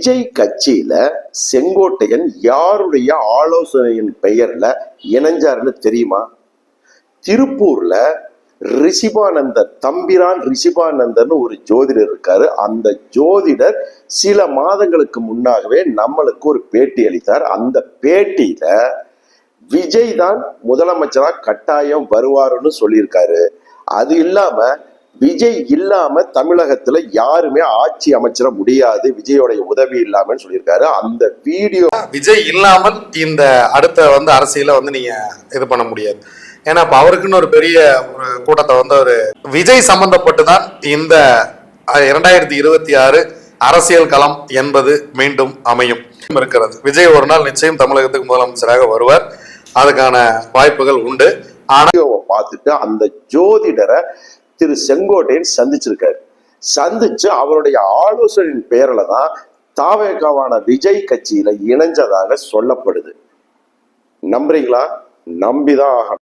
விஜய் கட்சியில செங்கோட்டையன் யாருடைய ஆலோசனையின் பெயர்ல இணைஞ்சாருன்னு தெரியுமா? திருப்பூர்ல ரிஷிபானந்தர் தம்பிரான் ரிஷிபானந்தர்னு ஒரு ஜோதிடர் இருக்காரு. அந்த ஜோதிடர் சில மாதங்களுக்கு முன்னாகவே நம்மளுக்கு ஒரு பேட்டி அளித்தார். அந்த பேட்டியில விஜய் தான் முதலமைச்சரா கட்டாயம் வருவாருன்னு சொல்லியிருக்காரு. அது இல்லாம விஜய் இல்லாம தமிழகத்துல யாருமே ஆட்சி அமைச்சிட முடியாது விஜயோடைய உதவி இல்லாமன்னு சொல்லியிருக்காரு. அந்த வீடியோ விஜய் இல்லாமல் இந்த அடுத்த வந்து அரசியல வந்து நீங்க இது பண்ண முடியாது. ஏன்னா இப்ப அவருக்குன்னு ஒரு பெரிய ஒரு கூட்டத்தை வந்து ஒரு விஜய் சம்பந்தப்பட்டு தான் இந்த இரண்டாயிரத்தி இருபத்தி ஆறு அரசியல் களம் என்பது மீண்டும் அமையும். இருக்கிறது. விஜய் ஒரு நாள் நிச்சயம் தமிழகத்துக்கு முதலமைச்சராக வருவார். அதுக்கான வாய்ப்புகள் உண்டு. ஆனா பார்த்துட்டு அந்த ஜோதிடரை திரு செங்கோட்டையன் சந்திச்சிருக்காரு. சந்திச்சு அவருடைய ஆலோசனையின் பேரில் தான் தாவேகாவான விஜய் கட்சியில இணைஞ்சதாக சொல்லப்படுது. நம்புறீங்களா? நம்பிதான் ஆகணும்.